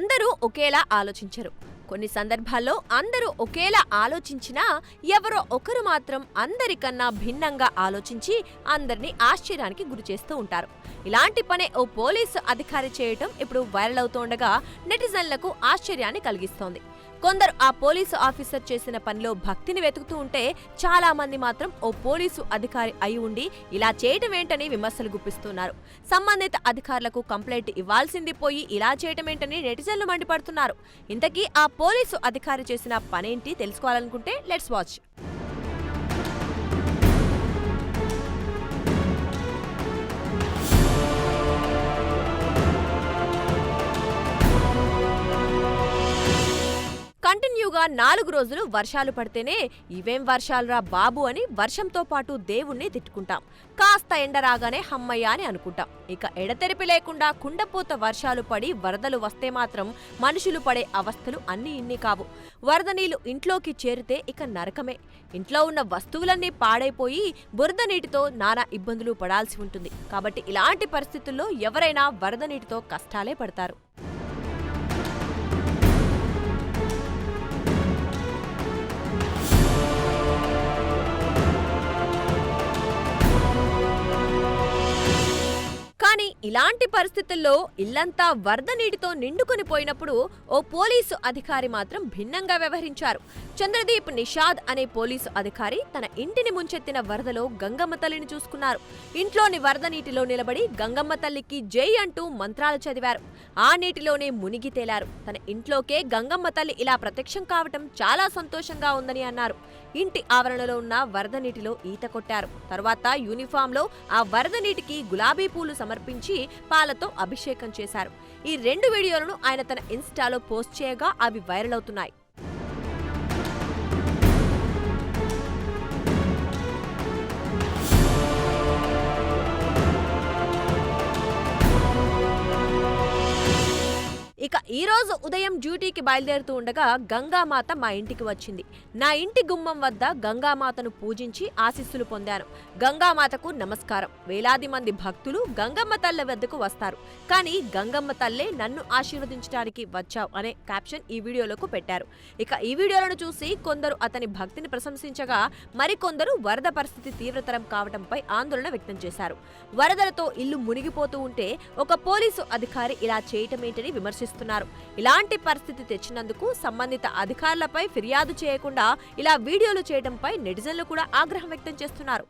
అందరూ ఒకేలా ఆలోచించరు. కొన్ని సందర్భాల్లో అందరూ ఒకేలా ఆలోచించినా ఎవరో ఒకరు మాత్రం అందరికన్నా భిన్నంగా ఆలోచించి అందరినీ ఆశ్చర్యానికి గురి చేస్తూ ఉంటారు. ఇలాంటి పనే ఓ పోలీసు అధికారి చేయటం ఇప్పుడు వైరల్ అవుతుండగా నెటిజన్లకు ఆశ్చర్యాన్ని కలిగిస్తోంది. కొందరు ఆ పోలీసు ఆఫీసర్ చేసిన పనిలో భక్తిని వెతుకుతూ ఉంటే చాలా మంది మాత్రం ఓ పోలీసు అధికారి అయి ఉండి ఇలా చేయటం ఏంటని విమర్శలు గుప్పిస్తున్నారు. సంబంధిత అధికారులకు కంప్లైంట్ ఇవ్వాల్సింది పోయి ఇలా చేయటం ఏంటని నెటిజన్లు మండిపడుతున్నారు. ఇంతకీ ఆ పోలీసు అధికారి చేసిన పనేంటి తెలుసుకోవాలనుకుంటే లెట్స్ వాచ్. కంటిన్యూగా నాలుగు రోజులు వర్షాలు పడితేనే ఇవేం వర్షాలురా బాబు అని వర్షంతో పాటు దేవుణ్ణి తిట్టుకుంటాం. కాస్త ఎండ రాగానే హమ్మయ్య అని అనుకుంటాం. ఇక ఎడతెరిపి లేకుండా కుండపోత వర్షాలు పడి వరదలు వస్తే మాత్రం మనుషులు పడే అవస్థలు అన్ని ఇన్ని కావు. వరద నీళ్ళు ఇంట్లోకి చేరితే ఇక నరకమే. ఇంట్లో ఉన్న వస్తువులన్నీ పాడైపోయి బురద నీటితో నానా ఇబ్బందులు పడాల్సి ఉంటుంది. కాబట్టి ఇలాంటి పరిస్థితుల్లో ఎవరైనా వరద నీటితో కష్టాలే పడతారు. కానీ ఇలాంటి పరిస్థితుల్లో ఇల్లంతా వరద నీటితో నిండుకొని పోయినప్పుడు ఓ పోలీసు అధికారి మాత్రం భిన్నంగా వ్యవహరించారు. చంద్రదీప్ నిషాద్ అనే పోలీసు అధికారి తన ఇంటిని ముంచెత్తిన వరదలో గంగమ్మ తల్లిని చూసుకున్నారు. ఇంట్లోని వరద నీటిలో నిలబడి గంగమ్మ తల్లికి జై అంటూ మంత్రాలు చదివారు. ఆ నీటిలోనే మునిగి తేలారు. తన ఇంట్లోకే గంగమ్మ తల్లి ఇలా ప్రత్యక్షం కావటం చాలా సంతోషంగా ఉందని అన్నారు. ఇంటి ఆవరణలో ఉన్న వరద నీటిలో ఈత కొట్టారు. తర్వాత యూనిఫామ్లో ఆ వరద నీటికి గులాబీ పూలు సమర్పించి పాలతో అభిషేకం చేశారు. ఈ రెండు వీడియోలను ఆయన తన ఇన్స్టాలో పోస్ట్ చేయగా అవి వైరల్ అవుతున్నాయి. ఈ రోజు ఉదయం డ్యూటీకి బయలుదేరుతూ ఉండగా గంగామాత మా ఇంటికి వచ్చింది. నా ఇంటి గుమ్మం వద్ద గంగామాతను పూజించి ఆశీస్సులు పొందాను గంగామాతకు నమస్కారం. వేలాది మంది భక్తులు గంగమ్మ తల్లి వద్దకు వస్తారు. కానీ గంగమ్మ తల్లే నన్ను ఆశీర్వదించడానికి వచ్చావు అనే క్యాప్షన్ ఈ వీడియోలకు పెట్టారు. ఇక ఈ వీడియోలను చూసి కొందరు అతని భక్తిని ప్రశంసించగా మరికొందరు వరద పరిస్థితి తీవ్రతరం కావడంపై ఆందోళన వ్యక్తం చేశారు. వరదలతో ఇల్లు మునిగిపోతూ ఉంటే ఒక పోలీసు అధికారి ఇలా చేయటమేంటని విమర్శిస్తున్నారు. ఇలాంటి పరిస్థితి తెచ్చినందుకు సంబంధిత అధికారులపై ఫిర్యాదు చేయకుండా ఇలా వీడియోలు చేయడంపై నెటిజన్లు కూడా ఆగ్రహం వ్యక్తం చేస్తున్నారు.